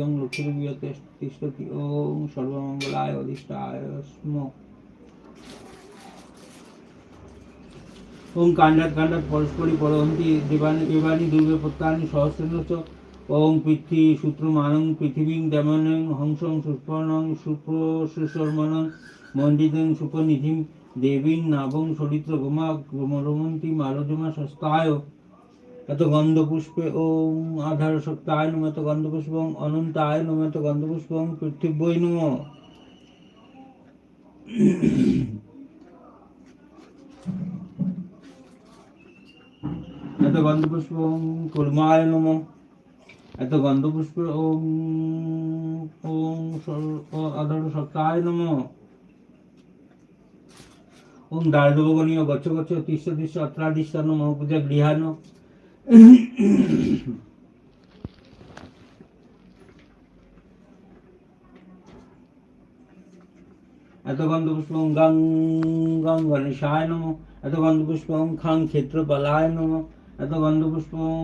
ওং লক্ষ্মীদেবীয়তে তিষ্ঠতি ওং সর্বমঙ্গলায় অধিষ্ঠায় স্ম ওং কাণ্ডাত কাণ্ডাত পরস্পরই পরহন্তি দেবানি দুর্গে প্রত্যানি সহস্রেণ চ ওং পৃথ্বী সূত্রমানং পৃথিবীং দেমনং হংসং সুষ্পর্ণং সুপ্রশর্মণং মণ্ডিতং সুপনিধিম দেবীং নাভং সরিত্র গোমা রমন্তি মালজমা সস্তায় এত গন্ধপুষ্পে ওম আধার সপ্তায় নম এত গন্ধপুষ্পং অনন্তায় নম এত গন্ধপুষ্পং পৃথিব্যই নম এত গন্ধপুষ্পং কুর্মায় নম এত গন্ধপুষ্প ওম ওম আধার সপ্তায় নম ওম দার্ধবগণীয় গচ্ছ গচ্ছ তিস্য তিস্য অত্রাদিষ্ঠান মহাপূজা গৃহান এত গন্ধপুষ্পং গাং গাং গণেশায় নম এত গন্ধপুষ্পং খাং ক্ষেত্রপালায় নম এত গন্ধপুষ্পং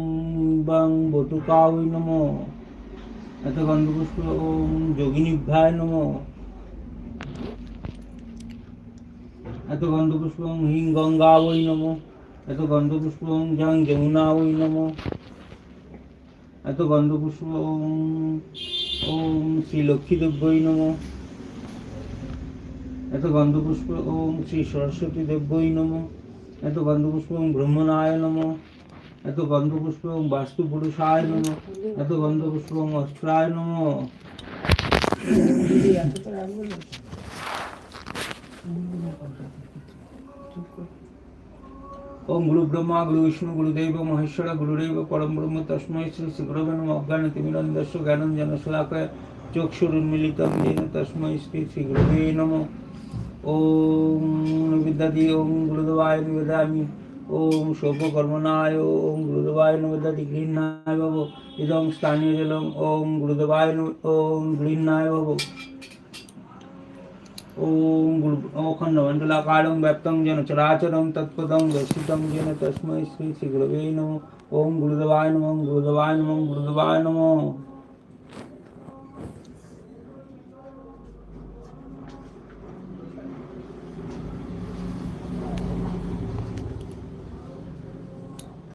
বাং বটুকাওই নম এত গন্ধপুষ্প যোগিনীভ্যায় নম এত গন্ধপুষ্পং হিং গঙ্গাবৈ নম এত গন্ধপুষ্পং যাং যমুনাবৈ নম। এত গন্ধপুষ্প ওম ওম শ্রী লক্ষ্মীদেব্যই নম। এত গন্ধপুষ্প ওম শ্রী সরস্বতী দেব্যই নম। এত গন্ধপুষ্প ওম ব্রহ্মণায় নম। এত গন্ধপুষ্প ওম বাস্তু পুরুষায় নম। এত গন্ধপুষ্প ওম অস্ত্রায় নম। ওম গুরু ব্রহ্মা গুরু বিষ্ণু গুরুদেব মহেশ্বর গুরুদেব পরম ব্রহ্ম তস্মৈ শ্রী শ্রীগুরবে নম অজ্ঞানতিমিরন্দস্য জ্ঞানঞ্জন শলাকয় চক্ষুরুন্মিলিতং যেন তস্মৈ শ্রী শ্রীগুরুবে নম ওম বিদ্যাদি ওম গুরুদেবায় নিবেদামি ওম সৌপকর্মণায় ওম গুরুদেবায় নিবেদাদি গৃহ্ণায় ভব ইদং স্থানীয় জলম ওম গুরুদেবায় ওম গৃহ্ণায় ভব ব্যপ্তং যেন চরাচরং তৎপদং দর্শিতং যেন তস্मै শ্রী শ্রী গুরবে নম ওম গুরুদেবায় নম গুরুদেবায় নম গুরুদেবায় নম